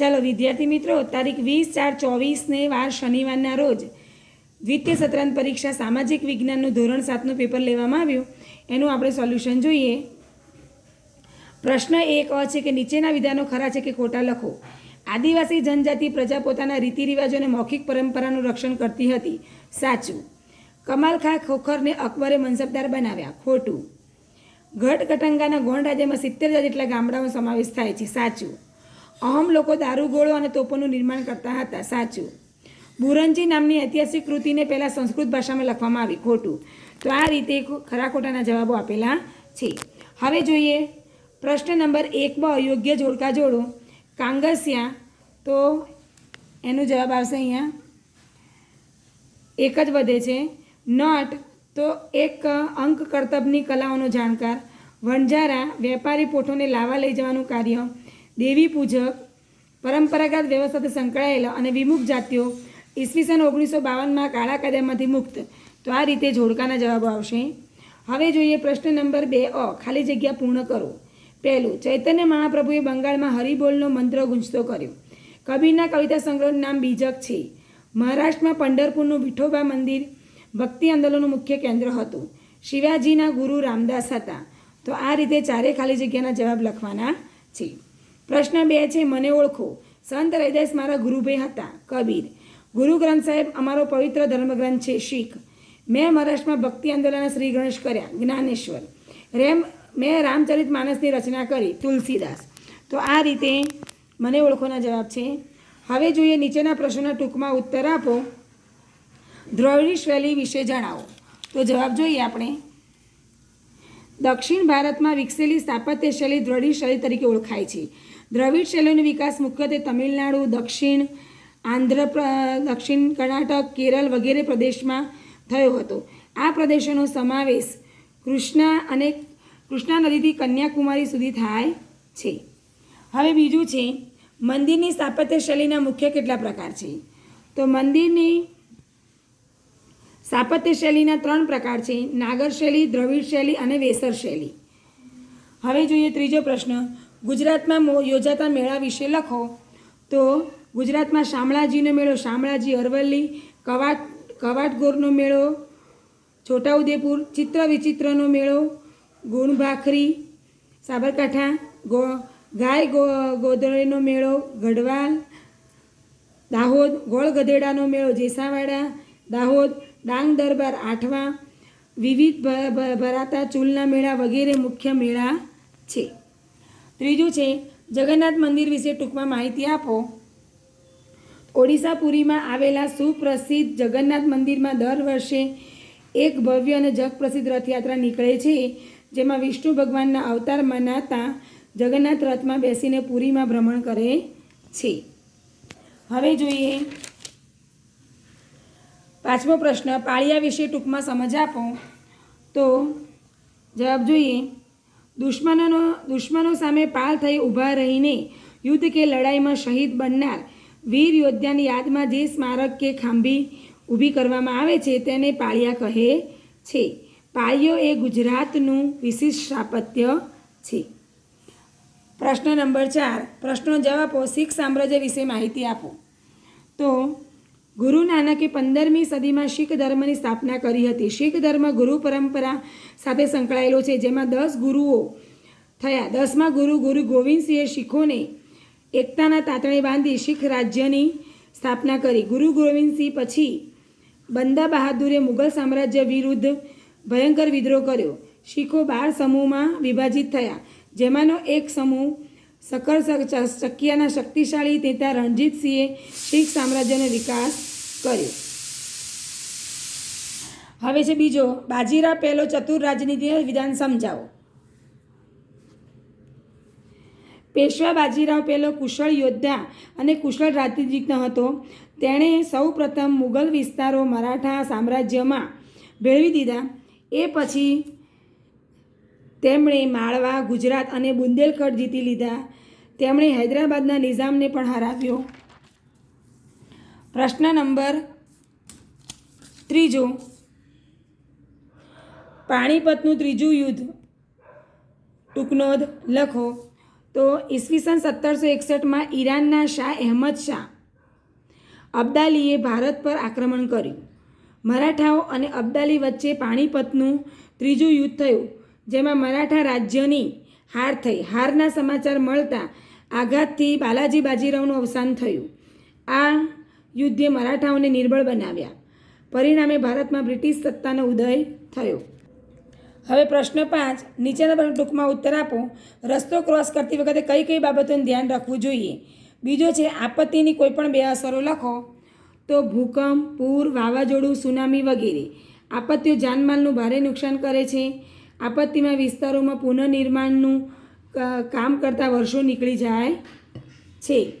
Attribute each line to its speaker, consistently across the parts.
Speaker 1: ચાલો, વિદ્યાર્થી મિત્રો, તારીખ વીસ ચાર ચોવીસને વાર શનિવારના રોજ દ્વિતીય સત્રાંત પરીક્ષા સામાજિક વિજ્ઞાનનું ધોરણ સાતનું પેપર લેવામાં આવ્યું. એનું આપણે સોલ્યુશન જોઈએ. પ્રશ્ન એક અ છે કે નીચેના વિધાનો ખરા છે કે ખોટા લખો? આદિવાસી જનજાતિ પ્રજા પોતાના રીતિ રિવાજો અને મૌખિક પરંપરાનું રક્ષણ કરતી હતી. સાચું. કમાલ ખા ખોખરને અકબરે મનસબદાર બનાવ્યા. ખોટું. ગઢ કટંગાના ગોંડ રાજ્યમાં સિત્તેર હજાર જેટલા ગામડાઓનો સમાવેશ થાય છે. સાચું. અહમ લોકો દારૂગોળો અને તોપોનું નિર્માણ કરતા હતા. સાચું. બુરંજી નામની ઐતિહાસિક કૃતિને પહેલાં સંસ્કૃત ભાષામાં લખવામાં આવી. ખોટું. તો આ રીતે ખરા ખોટાના જવાબો આપેલા છે. હવે જોઈએ. પ્રશ્ન નંબર એક બ યોગ્ય જોડકા જોડો. કાંગસિયા. તો એનો જવાબ આવશે અહીંયા. એક જ વધે છે. નટ. તો એક અંક કરતબની કલાઓનો જાણકાર. વણઝારા. વેપારી પોઠોને લાવા લઈ જવાનું કાર્ય. દેવી પૂજક, પરંપરાગત વ્યવસ્થા સાથે સંકળાયેલા અને વિમુખ જાતિઓ ઈસવીસન ઓગણીસો બાવનમાં કાળા કાયદામાંથી મુક્ત. તો આ રીતે જોડકાના જવાબો આવશે. હવે જોઈએ પ્રશ્ન નંબર બે અ, ખાલી જગ્યા પૂર્ણ કરો. પહેલું, ચૈતન્ય મહાપ્રભુએ બંગાળમાં હરિબોલનો મંત્ર ગુંજતો કર્યો. કબીરના કવિતા સંગ્રહનું નામ બીજક છે. મહારાષ્ટ્રમાં પંઢરપુરનું વિઠોબા મંદિર ભક્તિ આંદોલનનું મુખ્ય કેન્દ્ર હતું. શિવાજીના ગુરુ રામદાસ હતા. તો આ રીતે ચારે ખાલી જગ્યાના જવાબ લખવાના છે. પ્રશ્ન બે છે, મને ઓળખો. સંત રૈદાસ મારા ગુરુભાઈ હતા, કબીર. ગુરુ ગ્રંથ સાહેબ અમારો પવિત્ર ધર્મગ્રંથ છે, શીખ. મેં મહારાષ્ટ્રમાં ભક્તિ આંદોલન શ્રી ગણેશ કર્યા, જ્ઞાનેશ્વર. રેમ, મેં રામચરિત માનસની રચના કરી, તુલસીદાસ. તો આ રીતે મને ઓળખોના જવાબ છે. હવે જોઈએ નીચેના પ્રશ્નોના ટૂંકમાં ઉત્તર આપો. દ્રવિડી શૈલી વિશે જણાવો. તો જવાબ જોઈએ આપણે. દક્ષિણ ભારતમાં વિકસેલી સ્થાપત્ય શૈલી દ્રવિડ શૈલી તરીકે ઓળખાય છે. દ્રવિડ શૈલીનો વિકાસ મુખ્યત્વે તમિલનાડુ, દક્ષિણ આંધ્ર દક્ષિણ કર્ણાટક, કેરળ વગેરે પ્રદેશમાં થયો હતો. આ પ્રદેશોનો સમાવેશ કૃષ્ણા અને કૃષ્ણા નદીથી કન્યાકુમારી સુધી થાય છે. હવે બીજું છે, મંદિરની સ્થાપત્ય શૈલીના મુખ્ય કેટલા પ્રકાર છે? તો મંદિરની સ્થાપત્ય શૈલીના ત્રણ પ્રકાર છે, નાગર શૈલી, દ્રવિડ શૈલી અને વેસર શૈલી. હવે જોઈએ ત્રીજો પ્રશ્ન. ગુજરાતમાં યોજાતા મેળા વિશે લખો. તો ગુજરાતમાં શામળાજીનો મેળો, શામળાજી અરવલ્લી, કવાટ, કવાટગોરનો મેળો, છોટાઉદેપુર ચિત્ર વિચિત્રનો મેળો, ગુણભાખરી, સાબરકાંઠા, ગો, ગાય ગોદરેનો મેળો, ગઢવાલ, દાહોદ ગોળ ગધેડાનો મેળો, જેસાવાડા, દાહોદ, ડાંગ દરબાર, આઠવા, વિવિધ ભરાતા ચૂલના મેળા વગેરે મુખ્ય મેળા છે. ત્રીજું છે, જગન્નાથ મંદિર વિશે ટૂંકમાં માહિતી આપો. ઓડિશા પુરીમાં આવેલા સુપ્રસિદ્ધ જગન્નાથ મંદિરમાં દર વર્ષે એક ભવ્ય અને જગપ્રસિદ્ધ રથયાત્રા નીકળે છે, જેમાં વિષ્ણુ ભગવાનના અવતાર મનાતા જગન્નાથ રથમાં બેસીને પુરીમાં ભ્રમણ કરે છે. હવે જોઈએ પાંચમો પ્રશ્ન, પાળિયા વિશે ટૂંકમાં સમજ આપો. તો જવાબ જોઈએ દુશ્મનોનો, દુશ્મનો સામે પાલ થઈ ઊભા રહીને યુદ્ધ કે લડાઈમાં શહીદ બનનાર વીર યોદ્ધાની યાદમાં જે સ્મારક કે ખાંભી ઊભી કરવામાં આવે છે તેને પાળિયા કહે છે. પાળિયો એ ગુજરાતનું વિશિષ્ટ સ્થાપત્ય છે. પ્રશ્ન નંબર ચાર. પ્રશ્નો જવાબો શીખ સામ્રાજ્ય વિશે માહિતી આપો. તો ગુરુ નાનકે પંદરમી સદીમાં શીખ ધર્મની સ્થાપના કરી હતી. શીખ ધર્મ ગુરુ પરંપરા સાથે સંકળાયેલો છે, જેમાં દસ ગુરુઓ થયા. દસમા ગુરુ ગુરુ ગોવિંદસિંહે શીખોને એકતાના તાતણે બાંધી શીખ રાજ્યની સ્થાપના કરી. ગુરુ ગોવિંદસિંહ પછી બંદા બહાદુરે મુઘલ સામ્રાજ્ય વિરુદ્ધ ભયંકર વિદ્રોહ કર્યો. શીખો બાર સમૂહમાં વિભાજિત થયા, જેમાંનો એક સમૂહ સકર ચકિયાના શક્તિશાળી નેતા રણજીતસિંહે શીખ સામ્રાજ્યનો વિકાસ કર્યો. હવે છે બીજો બાજીરાવ પહેલો ચતુર રાજનીતિ વિધાન સમજાવો. પેશવા બાજીરાવ પહેલો કુશળ યોદ્ધા અને કુશળ રાજનીતિજ્ઞ હતો. તેણે સૌ પ્રથમ મુગલ વિસ્તારો મરાઠા સામ્રાજ્યમાં ભેળવી દીધા. એ પછી તેમણે માળવા, ગુજરાત અને બુંદેલખંડ જીતી લીધા. તેમણે હૈદરાબાદના નિઝામને પણ હરાવ્યો. પ્રશ્ન નંબર ત્રીજો. પાણીપતનું ત્રીજું યુદ્ધ. ટૂંકનોંધ લખો. તો ઈસવીસન સત્તરસો એકસઠમાં ઈરાનના શાહ અહેમદ શાહ અબ્દાલીએ ભારત પર આક્રમણ કર્યું. મરાઠાઓ અને અબ્દાલી વચ્ચે પાણીપતનું ત્રીજું યુદ્ધ થયું, જેમાં મરાઠા રાજ્યની હાર થઈ. હારના સમાચાર મળતા આઘાતથી બાલાજી બાજીરાવનું અવસાન થયું. આ યુદ્ધે મરાઠાઓને નિર્બળ બનાવ્યા. પરિણામે ભારતમાં બ્રિટિશ સત્તાનો ઉદય થયો. હવે પ્રશ્ન પાંચ, નીચેના ટૂંકમાં ઉત્તર આપો. રસ્તો ક્રોસ કરતી વખતે કઈ કઈ બાબતોનું ધ્યાન રાખવું જોઈએ? બીજો છે, આપત્તિની કોઈપણ બે અસરો લખો. તો ભૂકંપ, પૂર, વાવાઝોડું, સુનામી વગેરે. આપત્તિઓ જાનમાલનું ભારે નુકસાન કરે છે. આપત્તિમાં વિસ્તારોમાં પુનઃનિર્માણનું કામ કરતાં વર્ષો નીકળી જાય છે.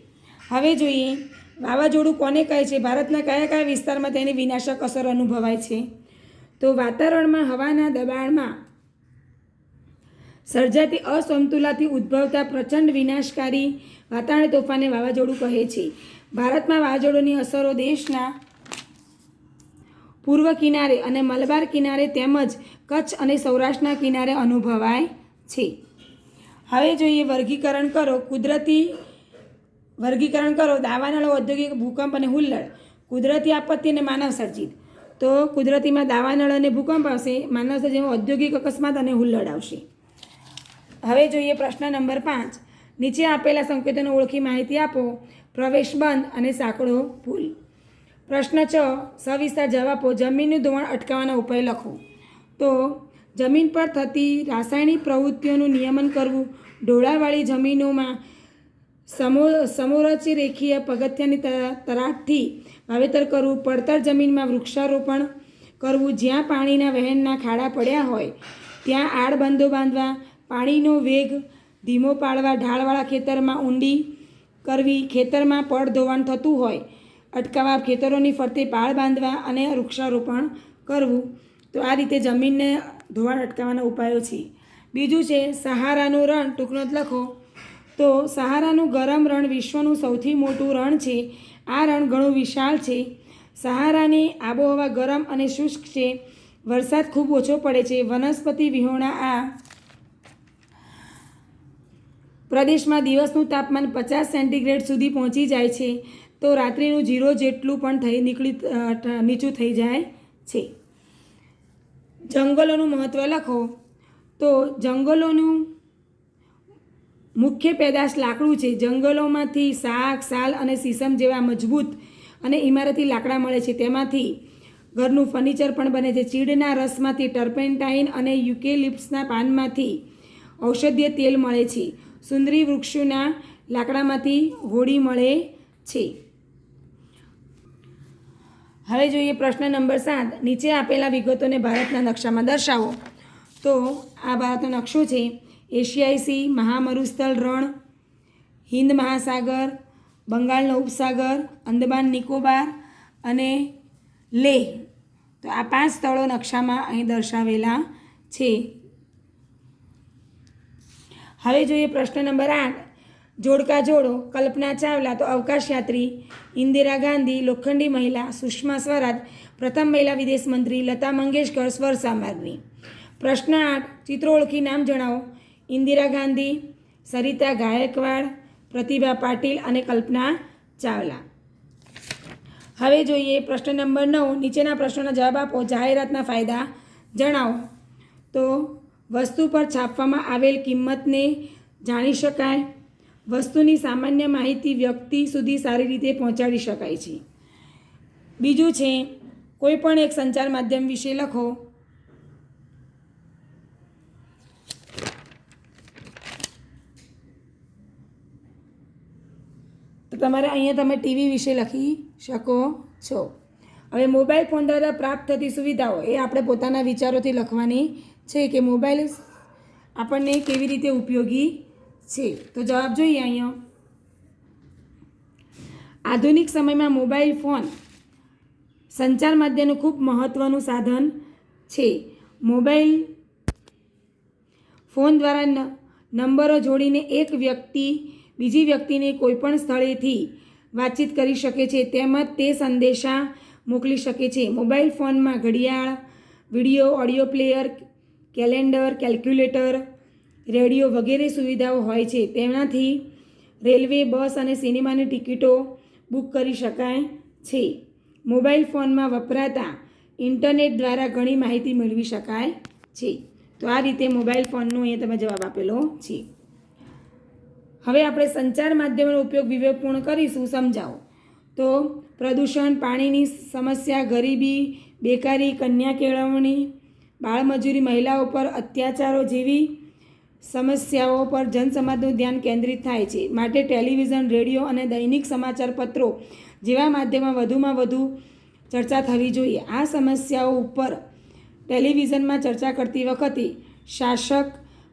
Speaker 1: હવે જોઈએ વાવાઝોડું કોને કહે છે? ભારતના કયા કયા વિસ્તારમાં તેની વિનાશક અસર અનુભવાય છે? તો વાતાવરણમાં હવાના દબાણમાં સર્જાતી અસમતુલાથી ઉદ્ભવતા પ્રચંડ વિનાશકારી વાતાવરણ તોફાને વાવાઝોડું કહે છે. ભારતમાં વાવાઝોડુંની અસરો દેશના પૂર્વ કિનારે અને મલબાર કિનારે તેમજ કચ્છ અને સૌરાષ્ટ્રના કિનારે અનુભવાય છે. હવે જોઈએ વર્ગીકરણ કરો. કુદરતી વર્ગીકરણ કરો, દાવાનળો ઔદ્યોગિક ભૂકંપ અને હુલ્લડ, કુદરતી આપત્તિ અને માનવ સર્જિત. તો કુદરતીમાં દાવાનળ અને ભૂકંપ આવશે, માનવ સર્જિતમાં ઔદ્યોગિક અકસ્માત અને હુલ્લડ આવશે. હવે જોઈએ પ્રશ્ન નંબર પાંચ. નીચે આપેલા સંકેતોને ઓળખી માહિતી આપો. પ્રવેશ બંધ અને સાંકડો પુલ પ્રશ્ન છ. સવિસ્તાર જવાબો જમીનનું ધોવાણ અટકાવવાના ઉપાય લખો. તો, જમીન પર થતી રાસાયણિક પ્રવૃત્તિઓનું નિયમન કરવું. ઢોળાવાળી જમીનોમાં સમો, સમોરચી રેખીય પગથિયાની તરાટથી વાવેતર કરવું, પડતર જમીનમાં વૃક્ષારોપણ કરવું, જ્યાં પાણીના વહેણના ખાડા પડ્યા હોય, ત્યાં આડબંધો બાંધવા, પાણીનો વેગ ધીમો પાડવા, ઢાળવાળા ખેતરમાં ઊંડી કરવી, ખેતરમાં પડ ધોવાણ થતું હોય, અટકાવવા, ખેતરોની ફરતે પાળ બાંધવા અને વૃક્ષારોપણ કરવું. તો આ રીતે જમીનને ધોવાણ અટકાવવાના ઉપાયો છે. બીજું છે, સહારાનું રણ, ટૂંકનો જ લખો. તો સહારાનું ગરમ રણ વિશ્વનું સૌથી મોટું રણ છે. આ રણ ઘણું વિશાળ છે. સહારાની આબોહવા ગરમ અને શુષ્ક છે. વરસાદ ખૂબ ઓછો પડે છે. વનસ્પતિ વિહોણા આ પ્રદેશમાં દિવસનું તાપમાન પચાસ સેન્ટીગ્રેડ સુધી પહોંચી જાય છે. તો રાત્રિનું જીરો જેટલું પણ થઈ નીકળી નીચું થઈ જાય છે. જંગલોનું મહત્ત્વ લખો. તો જંગલોનું મુખ્ય પેદાશ લાકડું છે. જંગલોમાંથી શાક, સાલ અને સીસમ જેવા મજબૂત અને ઇમારતી લાકડા મળે છે. તેમાંથી ઘરનું ફર્નિચર પણ બને છે. ચીડના રસમાંથી ટર્પેન્ટાઇન અને યુકેલિપ્સના પાનમાંથી ઔષધીય તેલ મળે છે. સુંદરી વૃક્ષોના લાકડામાંથી હોડી મળે છે. હવે જોઈએ પ્રશ્ન નંબર સાત. નીચે આપેલા વિગતોને ભારતના નકશામાં દર્શાવો. તો આ ભારતનો નકશો છે. એશિયાઈ સી મહામરુસ્થળ રણ હિન્દ મહાસાગર, બંગાળનો ઉપસાગર, અંદમાન નિકોબાર અને લેહ. તો આ પાંચ સ્થળો નકશામાં અહીં દર્શાવેલા છે. હવે જોઈએ પ્રશ્ન નંબર આઠ. જોડકા જોડો, કલ્પના ચાવલા, તો અવકાશયાત્રી ઇન્દિરા ગાંધી, લોખંડી મહિલા, સુષ્મા સ્વરાજ, પ્રથમ મહિલા વિદેશ મંત્રી લતા મંગેશકર, સ્વર સામગ્રી. પ્રશ્ન આઠ, ચિત્રો ઓળખી નામ જણાવો. ઇન્દિરા ગાંધી, સરિતા ગાયકવાડ, પ્રતિભા પાટીલ અને કલ્પના ચાવલા. હવે જોઈએ પ્રશ્ન નંબર નવ, નીચેના પ્રશ્નોના જવાબ આપો. જાહેરાતના ફાયદા જણાવો. તો, વસ્તુ પર છાપવામાં આવેલ કિંમતને જાણી શકાય. વસ્તુની સામાન્ય માહિતી વ્યક્તિ સુધી સારી રીતે પહોંચાડી શકાય છે. બીજું છે કોઈપણ એક સંચાર માધ્યમ વિશે લખો. તમારે અહીંયા તમે ટીવી વિશે લખી શકો છો. હવે મોબાઈલ ફોન દ્વારા પ્રાપ્ત થતી સુવિધાઓ એ આપણે પોતાના વિચારોથી લખવાની છે કે મોબાઈલ આપણને કેવી રીતે ઉપયોગી છે. તો જવાબ જોઈએ અહીંયા. આધુનિક સમયમાં મોબાઈલ ફોન સંચાર માધ્યમનું ખૂબ મહત્ત્વનું સાધન છે. મોબાઈલ ફોન દ્વારા નંબરો જોડીને એક વ્યક્તિ બીજી વ્યક્તિને કોઈપણ સ્થળેથી વાતચીત કરી શકે છે તેમજ તે સંદેશા મોકલી શકે છે. મોબાઈલ ફોનમાં ઘડિયાળ, video, audio player, calendar, calculator, radio વગેરે સુવિધાઓ હોય છે. તેનાથી રેલવે, બસ અને સિનેમાની ટિકિટો બુક કરી શકાય છે. મોબાઈલ ફોનમાં વપરાતા ઇન્ટરનેટ દ્વારા ઘણી માહિતી મેળવી શકાય છે. તો આ રીતે મોબાઈલ ફોનનો અહીંયા તમે જવાબ આપેલો છે. હવે આપણે સંચાર માધ્યમનો ઉપયોગ વિવેકપૂર્ણ કરીશું, સમજાવો. તો પ્રદૂષણ, પાણીની સમસ્યા, ગરીબી, બેકારી, કન્યા કેળવણી, બાળમજૂરી, મહિલાઓ પર અત્યાચારો જેવી સમસ્યાઓ પર જનસમાજનું ધ્યાન કેન્દ્રિત થાય છે. માટે ટેલિવિઝન, રેડિયો અને દૈનિક સમાચાર પત્રો જેવા માધ્યમમાં વધુમાં વધુ ચર્ચા થવી જોઈએ. આ સમસ્યાઓ ઉપર ટેલિવિઝનમાં ચર્ચા કરતી વખતે શાસક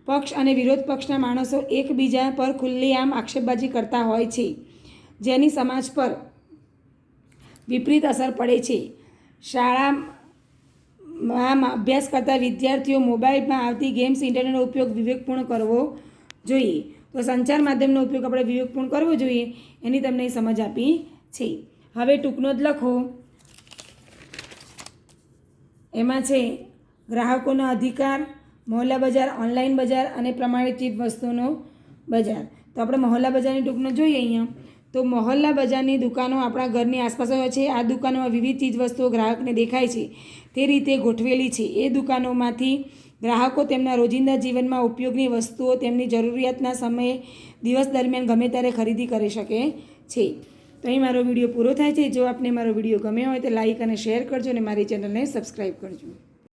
Speaker 1: પક્ષ અને વિરોધ પક્ષના માણસો એકબીજા પર ખુલ્લેઆમ આક્ષેપબાજી કરતા હોય છે, જેની સમાજ પર વિપરીત અસર પડે છે. શાળામાં અભ્યાસ કરતા વિદ્યાર્થીઓ મોબાઈલમાં આવતી ગેમ્સ ઇન્ટરનેટનો ઉપયોગ વિવેકપૂર્ણ કરવો જોઈએ. તો સંચાર માધ્યમનો ઉપયોગ આપણે વિવેકપૂર્ણ કરવો જોઈએ એની તમને સમજ આપી છે. હવે ટૂંકનો જ લખો. એમાં છે, ગ્રાહકોના અધિકાર મોહલ્લા બજાર ઓનલાઈન બજાર અને પ્રમાણિત ચીજ વસ્તુનો બજાર. તો આપણે મોહલ્લા બજારની ટૂંકનો જોઈએ અહીંયા. તો મોહલ્લા બજારની દુકાનો આપણા ઘરની આસપાસ હોય છે. આ દુકાનોમાં વિવિધ ચીજ વસ્તુઓ ગ્રાહકને દેખાય છે. તે રીતે ગોઠવેલી છે. એ દુકાનોમાંથી ગ્રાહકો તેમના રોજિંદા જીવનમાં ઉપયોગની વસ્તુઓ તેમની જરૂરિયાતના સમયે દિવસ દરમિયાન ગમે ત્યારે ખરીદી કરી શકે છે. તો અહીં મારો વીડિયો પૂરો થાય છે. જો આપને મારો વીડિયો ગમ્યો હોય તો લાઇક અને શેર કરજો અને મારી ચેનલને સબસ્ક્રાઈબ કરજો.